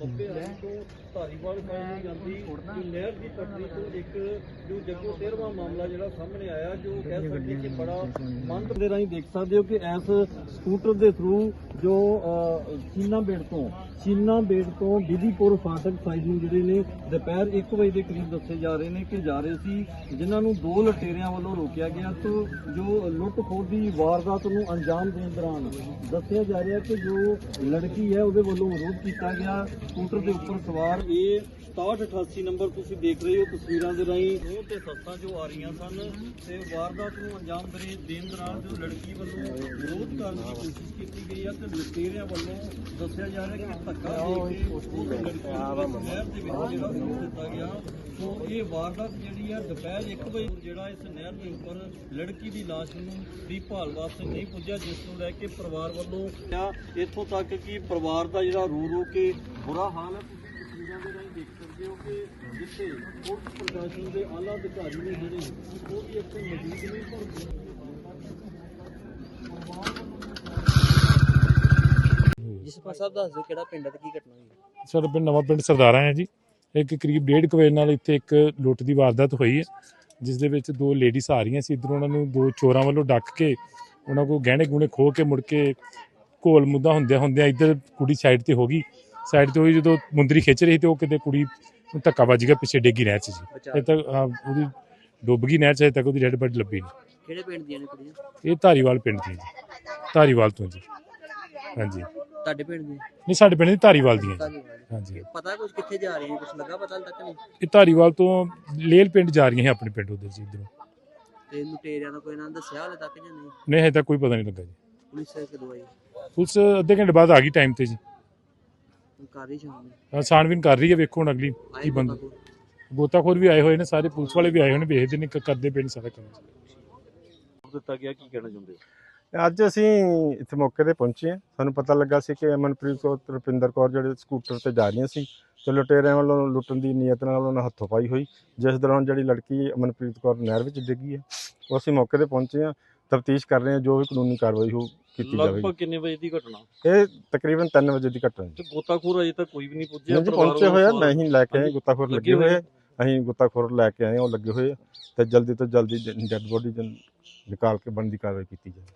ਬੱਬੇ ਹਰੀ ਤੋਂ ਧਾਰੀਵਾਲ ਸਾਈਡ ਨੂੰ ਜਾਂਦੀ ਜੋ ਨਹਿਰ ਦੀ ਪਟੜੀ ਤੋਂ ਇੱਕ ਜੋ ਜੱਗੋ ਤੇਰਵਾਂ ਮਾਮਲਾ ਜਿਹੜਾ ਸਾਹਮਣੇ ਆਇਆ ਜੋ ਕਹਿ ਸਕਦੇ ਕਿ ਬੜਾ ਮੰਦ ਦੇ ਰਾਹੀਂ ਦੇਖ ਸਕਦੇ ਹੋ ਕਿ ਇਸ ਸਕੂਟਰ ਦੇ ਥਰੂ ਜੋ ਚੀਨਾ ਬੇੜ ਤੋਂ ਚੀਨਾ ਬੇੜ ਤੋਂ ਬਿਧੀਪੁਰ ਫਾਟਕ ਸਾਈਡ ਨੂੰ ਜਿਹੜੇ ਨੇ, ਦੁਪਹਿਰ 1 ਵਜੇ ਦੇ ਕਰੀਬ ਦੱਸੇ ਜਾ ਰਹੇ ਨੇ ਕਿ ਜਾ ਰਹੇ ਸੀ, ਜਿਨ੍ਹਾਂ ਨੂੰ ਦੋ ਲਟੇਰਿਆਂ ਵੱਲੋਂ ਰੋਕਿਆ ਗਿਆ ਤੋਂ ਜੋ ਲੁੱਟ ਖੋਹ ਦੀ ਵਾਰਦਾਤ ਨੂੰ ਅੰਜਾਮ ਦੇਣ ਦੌਰਾਨ ਦੱਸਿਆ ਜਾ ਰਿਹਾ ਕਿ ਜੋ ਲੜਕੀ ਹੈ, ਉਹਦੇ ਵੱਲੋਂ ਵਿਰੋਧ ਕੀਤਾ ਗਿਆ। ਸਕੂਟਰ ਦੇ ਉੱਪਰ ਸਵਾਰ ਇਹ 6788 ਨੰਬਰ ਤੁਸੀਂ ਦੇਖ ਰਹੇ ਹੋ ਤਸਵੀਰਾਂ ਦੇ ਰਾਹੀਂ। ਉਹ ਤੇ ਸੱਤਾਂ ਜੋ ਆ ਰਹੀਆਂ ਸਨ ਤੇ ਵਾਰਦਾਤ ਨੂੰ ਅੰਜਾਮ ਦੇਣ ਦੌਰਾਨ ਜੋ ਲੜਕੀ ਵੱਲੋਂ ਵਿਰੋਧ ਕਰਨ ਦੀ ਕੋਸ਼ਿਸ਼ ਕੀਤੀ ਗਈ ਹੈ ਤੇ ਲੁਟੇਰਿਆਂ ਵੱਲੋਂ ਦੱਸਿਆ ਜਾ ਰਿਹਾ ਕਿ ਧੱਕਾ ਦੇ ਕੇ ਉਹ ਲੜਕੀ ਨੂੰ ਨਹਿਰ ਦੇ ਵਿੱਚ ਜਿਹੜਾ ਸੁੱਟ ਦਿੱਤਾ ਗਿਆ। ਸੋ ਇਹ ਵਾਰਦਾਤ ਜਿਹੜੀ ਹੈ ਦੁਪਹਿਰ 1 ਵਜੇ ਜਿਹੜਾ ਇਸ ਨਹਿਰ ਦੇ ਉੱਪਰ ਲੜਕੀ ਦੀ ਲਾਸ਼ ਨੂੰ ਦੀ ਭਾਲ ਵਾਸਤੇ ਨਹੀਂ ਪੁੱਜਿਆ ਜਿਸ ਨੂੰ ਲੈ ਕੇ ਪਰਿਵਾਰ ਵੱਲੋਂ ਆ ਇੱਥੋਂ ਤੱਕ ਕਿ ਪਰਿਵਾਰ ਦਾ ਜਿਹੜਾ ਰੋ ਰੋ ਕੇ ਬੁਰਾ ਹਾਲ ਹੈ। ਤੁਸੀਂ ਤਸਵੀਰਾਂ ਦੇ ਰਾਹੀਂ ਦੇਖ ਸਕਦੇ ਹੋ ਕਿ ਜਿੱਥੇ ਪੁਲਿਸ ਪ੍ਰਸ਼ਾਸਨ ਦੇ ਆਲਾ ਅਧਿਕਾਰੀ ਨੇ ਜਿਹੜੇ ਉਹ ਵੀ ਇੱਥੇ ਮੌਜੂਦ ਨੇ। ਪਰ ਜਸਪਾਲ ਸਾਹਿਬ ਦੱਸ ਦਿਓ ਕਿਹੜਾ ਪਿੰਡ ਹੈ ਤੇ ਕੀ ਘਟਨਾ ਹੋਈ ਹੈ? ਸਾਡਾ ਪਿੰਡ ਨਵਾਂ ਪਿੰਡ ਸਰਦਾਰਾ ਹੈ ਜੀ। ਇੱਕ ਕਰੀਬ ਡੇਢ ਕੁ ਵਜੇ ਨਾਲ ਇੱਥੇ ਇੱਕ ਲੁੱਟ ਦੀ ਵਾਰਦਾਤ ਹੋਈ ਹੈ ਜਿਸ ਦੇ ਵਿੱਚ ਦੋ ਲੇਡੀਜ਼ ਆ ਰਹੀਆਂ ਸੀ। ਇਧਰੋਂ ਉਹਨਾਂ ਨੂੰ ਦੋ ਚੋਰਾਂ ਵੱਲੋਂ ਡੱਕ ਕੇ ਉਹਨਾਂ ਕੋਲ ਗਹਿਣੇ ਗੁਣੇ ਖੋਹ ਕੇ ਮੁੜ ਕੇ ਘੋਲ ਮੁੱਦਾ ਹੁੰਦਿਆਂ ਹੁੰਦਿਆਂ ਇੱਧਰ ਕੁੜੀ ਸਾਈਡ ਤੇ ਹੋ ਗਈ। ਸਾਈਡ ਤੇ ਹੋਈ ਜਦੋਂ ਮੁੰਦਰੀ ਖਿੱਚ ਰਹੀ ਤੇ ਉਹ ਕਿਤੇ ਕੁੜੀ ਨੂੰ ਧੱਕਾ ਵੱਜ ਗਿਆ ਪਿੱਛੇ ਡੇਗੀ ਨਹਿਰ 'ਚ ਜੀ। ਇਹ ਤੱਕ ਹਾਂ, ਉਹਦੀ ਡੁੱਬ ਗਈ ਨਹਿਰ 'ਚ ਹਜੇ ਤੱਕ ਉਹਦੀ ਡੈਡ ਬੋਡੀ ਲੱਭੀ ਨਹੀਂ। ਕਿਹੜੇ ਪਿੰਡ ਦੀਆਂ ਨੇ ਕੁੜੀਆਂ? ਇਹ ਧਾਰੀਵਾਲ ਪਿੰਡ ਦੀ ਹੈ ਜੀ। ਧਾਰੀਵਾਲ ਤੋਂ ਜੀ। ਹਾਂਜੀ। ਤੁਹਾਡੇ ਪਿੰਡ ਦੀਆਂ ਨਹੀਂ ਸਾਡੇ ਪਿੰਡ ਦੀ ਧਾਰੀਵਾਲ ਦੀਆਂ ਜੀ। ਹਾਂਜੀ। ਪਤਾ ਕੁਝ ਕਿੱਥੇ ਜਾ ਰਹੇ ਨੇ? ਕੁਝ ਲੱਗਾ ਪਤਾ ਹਾਲੇ ਤੱਕ ਨਹੀਂ? ਇਹ ਧਾਰੀਵਾਲ ਤੋਂ ਲੇਲ ਪਿੰਡ ਜਾ ਰਹੀਆਂ ਹੈ ਆਪਣੇ ਪਿੰਡ ਉਧਰ ਜੀ ਇਧਰੋਂ। ਤੇ ਲੁਟੇਰਿਆਂ ਦਾ ਕੋਈ ਨਾਂ ਦੱਸਿਆ ਹਾਲੇ ਤੱਕ ਜਾਂ ਨਹੀਂ? ਨਹੀਂ ਹਜੇ ਤੱਕ ਕੋਈ ਪਤਾ ਨਹੀਂ ਲੱਗਾ ਜੀ। ਪੁਲਿਸ ਨੇ ਕਦੋਂ ਆਈ? ਪੁਲਿਸ ਅੱਧੇ ਘੰਟੇ ਬਾਅਦ ਆ ਗਈ ਟਾਈਮ ਤੇ ਜੀ। ਕਰ ਰਹੀ ਸ਼ਾਮ ਨੂੰ? ਅਹ ਛਾਣਬੀਨ ਕਰ ਰਹੀ ਹੈ ਵੇਖੋ ਹੁਣ ਅਗਲੀ ਆਏ ਕੀ ਬੰਦ ਗੋਤਾਖੋਰ ਵੀ ਆਏ ਹੋਏ ਨੇ ਸਾਰੇ ਪੁਲਿਸ ਵਾਲੇ ਵੀ ਆਏ ਹੋਏ ਨੇ ਵੇਖਦੇ ਨੇ ਕ- ਕਰਦੇ ਪਏ ਨੇ ਸਾਰਾ ਕੰਮ। ਦਿੱਤਾ ਗਿਆ ਕੀ ਕਹਿਣਾ ਚਾਹੁੰਦੇ ਹੋ? ਅੱਜ ਅਸੀਂ ਇੱਥੇ ਮੌਕੇ ਤੇ ਪਹੁੰਚੇ ਹਾਂ। ਸਾਨੂੰ ਪਤਾ ਲੱਗਾ ਸੀ ਕਿ ਅਮਨਪ੍ਰੀਤ ਕੌਰ ਤੇ ਰੁਪਿੰਦਰ ਕੌਰ ਜਿਹੜੇ ਸਕੂਟਰ ਤੇ ਜਾ ਰਹੀਆਂ ਸੀ ਤੇ ਲੁਟੇਰਿਆਂ ਵੱਲੋਂ ਲੁੱਟਣ ਦੀ ਨੀਅਤ ਨਾਲ ਉਹਨਾਂ ਹੱਥੋਂ ਪਾਈ ਹੋਈ। ਜਿਸ ਦੌਰਾਨ ਜਿਹੜੀ ਲੜਕੀ ਅਮਨਪ੍ਰੀਤ ਕੌਰ ਨਹਿਰ ਵਿੱਚ ਡਿੱਗੀ ਹੈ ਉਹ ਅਸੀਂ ਮੌਕੇ ਤੇ ਪਹੁੰਚੇ ਹਾਂ। ਤਫਤੀਸ਼ ਕਰ ਰਹੇ ਹਾਂ ਜੋ ਵੀ ਕਾਨੂੰਨੀ ਕਾਰਵਾਈ ਹੋ ਕੀਤੀ ਜਾਵੇਗੀ। ਲਗਭਗ ਕਿੰਨੇ ਵਜੇ ਦੀ ਘਟਨਾ? ਇਹ ਤਕਰੀਬਨ 3 ਵਜੇ ਦੀ ਘਟਨਾ ਹੈ। ਤੇ ਗੋਤਾਖੋਰ ਅਜੇ ਤੱਕ ਕੋਈ ਵੀ ਨਹੀਂ ਪੁੱਜਿਆ ਪਹੁੰਚੇ ਵੱਲੋਂ ਹੋਏ ਆ ਸਵਾਲ- ਨਹੀਂ ਲੈ ਕੇ ਆਏ ਗੁੱਤਾਖੋਰ ਲੱਗੇ ਹੋਏ ਅਸੀਂ ਗੁੱਤਾਖੋਰ ਲੈ ਕੇ ਆਏ ਹਾਂ, ਉਹ ਲੱਗੇ ਹੋਏ ਤੇ ਜਲਦੀ ਤੋਂ ਜਲਦੀ ਡੈੱਡ ਬੋਡੀ ਨਿਕਾਲ ਕੇ ਬਣਦੀ ਕਾਰਵਾਈ ਕੀਤੀ ਜਾਵੇ।